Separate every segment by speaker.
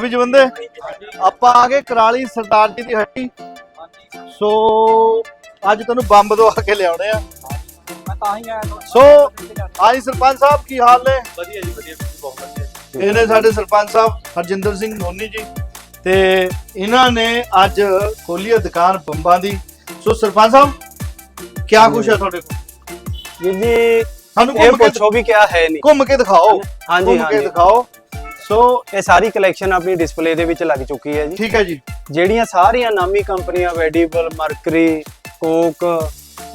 Speaker 1: ਵੀ ਜਵੰਦੇ ਆਪਾਂ ਆ ਗਏ ਕਰਾਲੀ ਸਰਦਾਰ ਜੀ ਦੀ ਹੱਟੀ। ਸੋ ਅੱਜ ਤੁਹਾਨੂੰ ਬੰਬ ਦਵਾ ਕੇ ਲਿਆਉਣੇ ਆ।
Speaker 2: ਮੈਂ ਤਾਂ ਹੀ ਆਇਆ ਸੀ।
Speaker 1: ਸਰਪੰਚ ਸਾਹਿਬ ਕੀ ਹਾਲ ਨੇ?
Speaker 2: ਵਧੀਆ ਜੀ ਵਧੀਆ ਬਹੁਤ ਵਧੀਆ
Speaker 1: ਇਹ ਨੇ ਸਾਡੇ ਸਰਪੰਚ ਸਾਹਿਬ ਹਰਜਿੰਦਰ ਸਿੰਘ ਨੋਨੀ ਜੀ। ਤੇ ਇਹਨਾਂ ਨੇ ਅੱਜ ਖੋਲੀ ਹੈ ਦੁਕਾਨ ਬੰਬਾਂ ਦੀ। ਸੋ ਸਰਪੰਚ ਸਾਹਿਬ ਕੀ ਕੁਛ ਹੈ ਤੁਹਾਡੇ ਕੋਲ?
Speaker 3: ਜੀ
Speaker 1: ਸਾਨੂੰ ਘੁੰਮ ਕੇ
Speaker 3: ਪੁੱਛੋ ਵੀ ਕਿਆ ਹੈ ਨਹੀਂ।
Speaker 1: ਘੁੰਮ ਕੇ ਦਿਖਾਓ।
Speaker 3: ਹਾਂਜੀ
Speaker 1: ਘੁੰਮ ਕੇ
Speaker 3: ਹਾਂਜੀ।
Speaker 1: ਦਿਖਾਓ। ਸੋ
Speaker 3: ਇਹ ਸਾਰੀ ਕਲੈਕਸ਼ਨ ਆਪਣੀ ਡਿਸਪਲੇ ਦੇ ਵਿੱਚ ਲੱਗ ਚੁੱਕੀ ਹੈ ਜੀ।
Speaker 1: ਠੀਕ ਹੈ ਜੀ।
Speaker 3: ਜਿਹੜੀਆਂ ਸਾਰੀਆਂ ਨਾਮੀ ਕੰਪਨੀਆਂ ਵੈਡੀਬਲ ਮਰਕਰੀ ਕੋਕ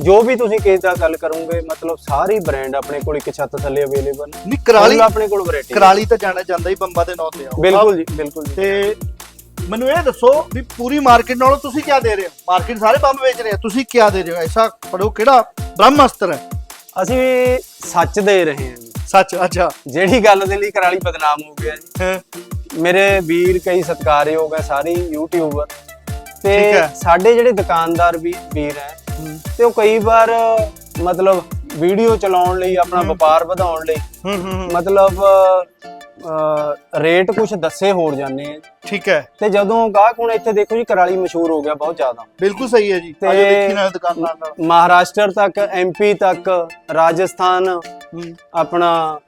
Speaker 3: ਜੋ ਵੀ ਤੁਸੀਂ ਕਿਸੇ ਦਾ ਗੱਲ ਕਰੋਗੇ ਮਤਲਬ ਸਾਰੇ ਬ੍ਰਾਂਡ ਆਪਣੇ ਕੋਲ ਇੱਕ ਛੱਤ ਥੱਲੇ ਅਵੇਲੇਬਲ
Speaker 1: ਨਹੀਂ ਕਰਾਲੀ
Speaker 3: ਆਪਣੇ ਕੋਲ ਵੈਰਾਈਟੀ
Speaker 1: ਕਰਾਲੀ ਤਾਂ ਜਾਣਾ ਜਾਂਦਾ ਹੀ ਬੰਬਾਂ ਦੇ ਨਾਂ ਤੇ ਆ।
Speaker 3: ਬਿਲਕੁਲ ਜੀ ਬਿਲਕੁਲ ਜੀ।
Speaker 1: ਤੇ ਮੈਨੂੰ ਇਹ ਦੱਸੋ ਵੀ ਪੂਰੀ ਮਾਰਕੀਟ ਨਾਲੋਂ ਤੁਸੀਂ ਕੀ ਦੇ ਰਹੇ ਹੋ? ਮਾਰਕੀਟ ਸਾਰੇ ਬੰਬ ਵੇਚ ਰਹੇ ਆ ਤੁਸੀਂ ਕੀ ਦੇ ਰਹੇ ਹੋ? ਐਸਾ ਪੜੋ ਕਿਹੜਾ ਬ੍ਰਹਮ ਅਸਤਰ ਹੈ।
Speaker 3: ਅਸੀਂ ਸੱਚ ਦੇ ਰਹੇ ਹਾਂ
Speaker 1: ਸੱਚ ਅੱਛਾ।
Speaker 3: ਜਿਹੜੀ ਗੱਲ ਦੇ ਲਈ ਕਰਾਲੀ ਬਦਨਾਮ ਹੋ ਗਿਆ ਜੀ। ਮੇਰੇ ਵੀਰ ਕਈ ਸਤਿਕਾਰਯੋਗ ਹੈ ਸਾਰੇ ਯੂਟਿਊਬਰ ਤੇ। ਸਾਡੇ ਜਿਹੜੇ ਦੁਕਾਨਦਾਰ ਵੀ ਵੀਰ ਹੈ ਤੇ ਉਹ ਕਈ ਵਾਰ ਮਤਲਬ ਵੀਡੀਓ ਚਲਾਉਣ ਲਈ ਆਪਣਾ ਵਪਾਰ ਵਧਾਉਣ ਲਈ ਮਤਲਬ ਰੇਟ ਕੁਝ ਦੱਸੇ ਹੋਰ ਜਾਂਦੇ ਆ।
Speaker 1: ਠੀਕ ਹੈ।
Speaker 3: ਤੇ ਜਦੋਂ ਗਾਹਕ ਹੁਣ ਇੱਥੇ ਦੇਖੋ ਜੀ ਕਰਾਲੀ ਮਸ਼ਹੂਰ ਹੋ ਗਿਆ ਬਹੁਤ ਜ਼ਿਆਦਾ।
Speaker 1: ਬਿਲਕੁਲ ਸਹੀ ਹੈ ਜੀ।
Speaker 3: ਤੇ-
Speaker 1: ਅੱਜ ਦੇਖੀ ਨਾਲ ਦੁਕਾਨਾਂ ਨਾਲ।
Speaker 3: ਮਹਾਰਾਸ਼ਟਰ ਤੱਕ ਐਮਪੀ ਤੱਕ ਰਾਜਸਥਾਨ। ਆਪਣਾ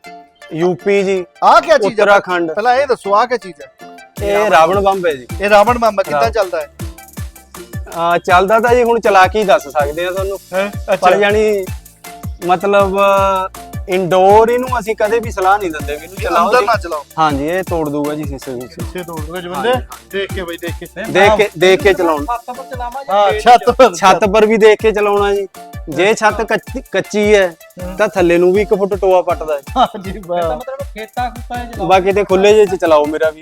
Speaker 3: ਯੂਪੀ ਜੀ
Speaker 1: ਆਹ ਕੀ ਚੀਜ਼ ਹੈ
Speaker 3: ਉੱਤਰਾਖੰਡ।
Speaker 1: ਪਹਿਲਾਂ ਇਹ ਦੱਸੋ ਆਹ ਕੀ ਚੀਜ਼ ਹੈ
Speaker 3: ਇਹ ਰਾਵਣ ਬੰਬ ਹੈ ਜੀ।
Speaker 1: ਇਹ ਰਾਵਣ ਬੰਬ ਕਿੱਦਾਂ
Speaker 3: ਰਾਵਣ।
Speaker 1: ਚੱਲਦਾ ਹੈ?
Speaker 3: ਅਹ ਚੱਲਦਾ ਤਾਂ ਜੀ ਹੁਣ ਚਲਾ ਕੇ ਹੀ ਦੱਸ ਸਕਦੇ ਆ ਤੁਹਾਨੂੰ।
Speaker 1: ਹੈਂ?
Speaker 3: ਪਰ ਜਾਨੀ ਮਤਲਬ ਇਨਡੋਰ ਇਹਨੂੰ ਅਸੀਂ ਕਦੇ ਵੀ ਸਲਾਹ ਨਹੀਂ ਦਿੰਦੇ ਵੀ ਇਹਨੂੰ ਚਲਾਓ
Speaker 1: ਅੰਦਰ
Speaker 3: ਜੀ।
Speaker 1: ਨਾ ਚਲਾਓ।
Speaker 3: ਹਾਂਜੀ ਇਹ ਤੋੜ ਦੂਗਾ ਜੀ ਸੀਸੇ ਵਿੱਚ
Speaker 1: ਪਿੱਛੇ ਤੋੜ ਦੂਗੇ ਜਵੰਦੇ ਦੇਖ ਕੇ ਬਈ ਦੇਖ ਕੇ
Speaker 3: ਦੇਖ ਕੇ ਦੇਖ ਕੇ ਚਲਾਉਣ।
Speaker 2: ਛੱਤ ਪਰ ਚਲਾਵਾਂ ਜਾਂ।
Speaker 1: ਹਾਂ ਛੱਤ ਪਰ।
Speaker 3: ਛੱਤ ਪਰ ਵੀ ਦੇਖ ਕੇ ਚਲਾਉਣਾ ਜੀ। ਜੇ ਛੱਤ ਕੱਚੀ- ਕੱਚੀ ਹੈ ਤਾਂ ਥੱਲੇ ਨੂੰ ਵੀ 1 ਫੁੱਟ ਟੋਆ ਪੱਟਦਾ ਹੈ।
Speaker 1: ਹਾਂ ਜੀ
Speaker 2: ਤਾਂ
Speaker 1: ਵਾਹ।
Speaker 2: ਮਤਲਬ ਖੇਤਾਂ ਖੁੱਤਾਂ 'ਚ ਚਲਾਓ।
Speaker 3: ਬਾਕੀ ਤੇ ਖੁੱਲੇ ਜੇ ਚ ਚਲਾਓ ਮੇਰਾ ਵੀ।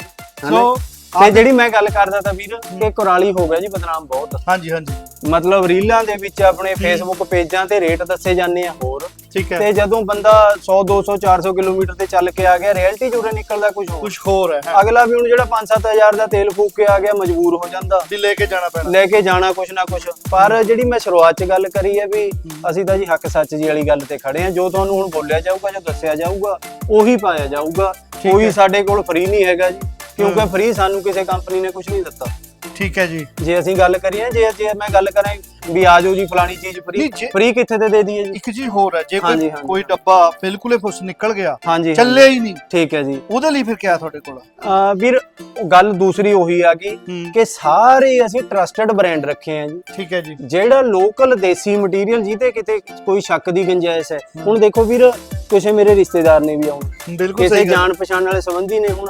Speaker 1: ਸੋ
Speaker 3: ਤੇ ਜਿਹੜੀ ਮੈਂ ਗੱਲ ਕਰਦਾ ਤਾਂ ਵੀਰ ਕਿ ਕੁਰਾਲੀ ਹੋ ਗਿਆ ਜੀ ਬਦਨਾਮ ਬਹੁਤ।
Speaker 1: ਹਾਂਜੀ ਹਾਂਜੀ।
Speaker 3: ਮਤਲਬ ਰੀਲਾਂ ਦੇ ਵਿੱਚ ਆਪਣੇ ਫੇਸਬੁੱਕ ਪੇਜਾਂ ਤੇ ਰੇਟ ਦੱਸੇ ਜਾਂਦੇ ਆ। ਹੋਰ?
Speaker 1: ਠੀਕ ਹੈ।
Speaker 3: ਤੇ ਜਦੋਂ ਬੰਦਾ 100 200 400 ਕਿਲੋਮੀਟਰ ਤੇ ਚੱਲ ਕੇ ਆ ਗਿਆ ਰਿਐਲਿਟੀ ਉਰੇ ਨਿਕਲਦਾ ਕੁਝ ਹੋਰ।
Speaker 1: ਕੁਝ ਹੋਰ ਹੈ।
Speaker 3: ਅਗਲਾ ਵੀ ਹੁਣ ਜਿਹੜਾ 5-7000 ਦਾ ਤੇਲ ਫੂਕ ਕੇ ਆ ਗਿਆ ਮਜਬੂਰ ਹੋ ਜਾਂਦਾ।
Speaker 1: ਵੀ ਲੈ ਕੇ ਜਾਣਾ ਪੈਣਾ।
Speaker 3: ਲੈ ਕੇ ਜਾਣਾ ਕੁਛ ਨਾ ਕੁਛ। ਪਰ ਜਿਹੜੀ ਮੈਂ ਸ਼ੁਰੂਆਤ ਚ ਗੱਲ ਕਰੀ ਹੈ ਵੀ ਅਸੀਂ ਤਾਂ ਜੀ ਹੱਕ ਸੱਚ ਜੀ ਵਾਲੀ ਗੱਲ ਤੇ ਖੜੇ ਆ ਜੋ ਤੁਹਾਨੂੰ ਹੁਣ ਬੋਲਿਆ ਜਾਊਗਾ ਜੋ ਦੱਸਿਆ ਜਾਊਗਾ ਉਹੀ ਪਾਇਆ ਜਾਊਗਾ। ਕੋਈ ਸਾਡੇ ਕੋਲ ਫ੍ਰੀ ਨਹੀਂ ਹੈਗਾ ਜੀ। ਕਿਉਂਕਿ ਫ੍ਰੀ ਸਾਨੂੰ ਕਿਸੇ ਕੰਪਨੀ ਨੇ ਕੁਝ ਨਹੀਂ ਦਿੱਤਾ।
Speaker 1: ਠੀਕ ਹੈ ਜੀ।
Speaker 3: ਜੇ ਅਸੀਂ ਗੱਲ ਕਰੀਏ ਜੇ ਜੇ ਮੈਂ ਗੱਲ ਕਰਾਂ ਵੀ ਆ ਜਾਓ ਜੀ ਫਲਾਣੀ ਚੀਜ਼ ਫ੍ਰੀ
Speaker 1: ਨਹੀਂ, ਜੇ-
Speaker 3: ਫ੍ਰੀ ਕਿੱਥੇ ਤੇ ਦੇ ਦਈਏ ਜੀ?
Speaker 1: ਇੱਕ ਚੀਜ਼ ਹੋਰ ਹੈ ਜੇ ਕੋਈ
Speaker 3: ਹਾਂਜੀ।
Speaker 1: ਕੋਈ ਡੱਬਾ ਬਿਲਕੁਲ ਹੀ ਫੁੱਸ ਨਿਕਲ ਗਿਆ
Speaker 3: ਹਾਂਜੀ
Speaker 1: ਚੱਲਿਆ ਹੀ ਨਹੀਂ।
Speaker 3: ਠੀਕ ਹੈ ਜੀ।
Speaker 1: ਉਹਦੇ ਲਈ ਫਿਰ ਕਿਆ ਤੁਹਾਡੇ ਕੋਲ?
Speaker 3: ਅਹ ਵੀਰ ਗੱਲ ਦੂਸਰੀ ਉਹੀ ਆ ਗਈ
Speaker 1: ਹੂੰ।
Speaker 3: ਕਿ ਸਾਰੇ ਅਸੀਂ ਟਰਸਟਡ ਬ੍ਰਾਂਡ ਰੱਖੇ ਆ ਜੀ।
Speaker 1: ਠੀਕ ਹੈ ਜੀ।
Speaker 3: ਜਿਹੜਾ ਲੋਕਲ ਦੇਸੀ ਮਟੀਰੀਅਲ ਜਿਹਤੇ ਕਿਤੇ ਕੋਈ ਸ਼ੱਕ ਦੀ ਗੁੰਜਾਇਸ਼ ਹੈ। ਹੁਣ ਦੇਖੋ ਵੀਰ ਕਿਸੇ ਮੇਰੇ ਰਿਸ਼ਤੇਦਾਰ ਨੇ ਵੀ ਆਉਣਾ।
Speaker 1: ਬਿਲਕੁਲ
Speaker 3: ਕਿਸੇ
Speaker 1: ਸਹੀ ਗੱਲ।
Speaker 3: ਜਾਣ ਪਛਾਣ ਵਾਲੇ ਸੰਬੰਧੀ ਨੇ ਹੁਣ।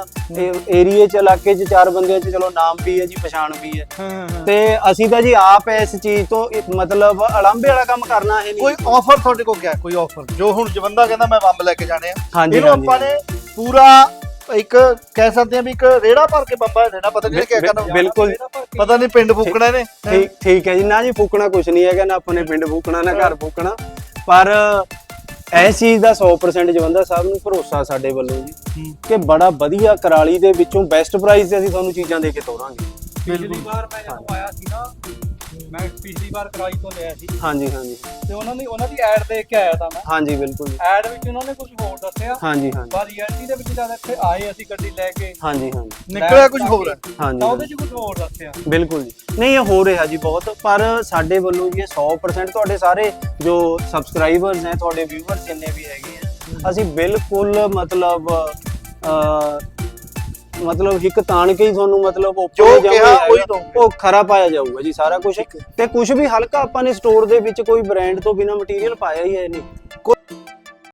Speaker 3: ਏਰੀਏ ਚ ਇਲਾਕੇ ਚ ਚਾਰ ਬੰਦਿਆਂ ਚ ਚਲੋ ਨਾਮ ਵੀ ਹੈ ਜੀ ਪਛਾਣ ਵੀ ਹੈ।
Speaker 1: ਹਾਂ, ਹਾਂ, ਹਾਂ।
Speaker 3: ਤੇ ਅਸੀਂ ਤਾਂ ਜੀ ਆਪ ਇਸ ਚੀਜ਼ ਤੋਂ ਮਤਲਬ ਅਲੰਬੇ ਵਾਲਾ ਕੰਮ ਕਰਨਾ ਹੈ ਨਹੀਂ
Speaker 1: ਕੋਈ ਆਫਰ ਤੁਹਾਡੇ ਕੋਲ ਕਿਆ? ਕੋਈ ਆਫਰ ਜੋ ਹੁਣ ਜਵੰਦਾ ਕਹਿੰਦਾ ਮੈਂ ਬੰਬ ਲੈ ਕੇ ਜਾਣੇ ਆ।
Speaker 3: ਹਾਂਜੀ,
Speaker 1: ਇਹਨੂੰ। ਆਪਾਂ ਨੇ ਪੂਰਾ ਇੱਕ ਕਹਿ ਸਕਦੇ ਆ ਵੀ ਇੱਕ ਰੇੜਾ ਭਰ ਕੇ ਬੰਬਾ ਦੇਣਾ ਪਤਾ ਨਹੀਂ ਕਿਆ ਕਰਨਾ।
Speaker 3: ਬਿਲਕੁਲ।
Speaker 1: ਪਤਾ ਨਹੀਂ ਪਿੰਡ ਫੂਕਣਾ ਨੇ
Speaker 3: ਠੀਕ ਠੀਕ ਹੈ ਜੀ। ਨਾ ਜੀ ਫੂਕਣਾ ਕੁਝ ਨਹੀਂ ਹੈਗਾ ਨਾ ਆਪਣੇ ਪਿੰਡ ਫੂਕਣਾ ਨਾ ਘਰ ਫੂਕਣਾ। ਪਰ ਇਸ ਚੀਜ਼ ਦਾ 100% ਜਵੰਦਾ ਸਾਹਿਬ ਨੂੰ ਭਰੋਸਾ ਸਾਡੇ ਵੱਲੋਂ ਜੀ ਕਿ ਬੜਾ ਵਧੀਆ ਕਰਾਲੀ ਦੇ ਵਿੱਚੋਂ ਬੈਸਟ ਪ੍ਰਾਈਸ ਤੇ ਅਸੀਂ ਤੁਹਾਨੂੰ ਚੀਜ਼ਾਂ ਦੇ ਕੇ ਤੋਰਾਂਗੇ।
Speaker 2: ਪਿਛਲੀ ਵਾਰ ਮੈਂ ਜਦੋਂ ਆਇਆ ਸੀ ਨਾ ਮੈਂ ਪਿਛਲੀ ਵਾਰ ਕਰਾਈ ਤੋਂ ਲਿਆ ਸੀ।
Speaker 3: ਹਾਂਜੀ ਹਾਂਜੀ।
Speaker 2: ਤੇ ਉਹਨਾਂ ਦੀ ਉਹਨਾਂ ਦੀ ਐਡ ਦੇਖ ਕੇ ਆਇਆ ਤਾਂ ਮੈਂ।
Speaker 3: ਹਾਂਜੀ ਬਿਲਕੁਲ। ਜੀ।
Speaker 2: ਐਡ ਵਿੱਚ ਉਹਨਾਂ ਨੇ ਕੁਝ ਹੋਰ ਦੱਸਿਆ।
Speaker 3: ਹਾਂਜੀ ਹਾਂਜੀ।
Speaker 2: ਪਰ ਰਿਐਲਿਟੀ ਦੇ ਵਿੱਚ ਜਦ ਇੱਥੇ ਆਏ ਅਸੀਂ ਗੱਡੀ ਲੈ ਕੇ
Speaker 3: ਹਾਂਜੀ ਹਾਂਜੀ।
Speaker 1: ਨਿਕਲਿਆ ਕੁਝ ਹੋਰ? ਹੈ
Speaker 3: ਹਾਂਜੀ
Speaker 2: ਤਾਂ ਉਹਦੇ 'ਚ ਕੁਝ ਹੋਰ ਦੱਸਿਆ।
Speaker 3: ਬਿਲਕੁਲ ਜੀ। ਨਹੀਂ ਇਹ ਹੋ ਰਿਹਾ ਜੀ ਬਹੁਤ ਪਰ ਸਾਡੇ ਵੱਲੋਂ ਜੀ ਇਹ 100% ਤੁਹਾਡੇ ਸਾਰੇ ਜੋ ਸਬਸਕ੍ਰਾਈਬਰਸ ਹੈ ਤੁਹਾਡੇ ਵਿਊਅਰਸ ਜਿੰਨੇ ਵੀ ਹੈਗੇ ਆ ਅਸੀਂ ਬਿਲਕੁਲ ਮਤਲਬ ਮਤਲਬ ਹਿੱਕ ਤਾਣ ਕੇ ਹੀ ਤੁਹਾਨੂੰ ਮਤਲਬ ਉੱਪਰ
Speaker 1: ਜੋ ਕਿਹਾ ਉਹੀ ਦਊਂਗੇ।
Speaker 3: ਉਹ ਖਰਾ ਪਾਇਆ ਜਾਊਗਾ ਜੀ ਸਾਰਾ ਕੁਝ ਤੇ ਕੁਝ ਵੀ ਹਲਕਾ ਆਪਾਂ ਨੇ ਸਟੋਰ ਦੇ ਵਿੱਚ ਕੋਈ ਬ੍ਰਾਂਡ ਤੋਂ ਬਿਨਾ ਮਟੀਰੀਅਲ ਪਾਇਆ ਹੀ ਹੈ ਨਹੀਂ।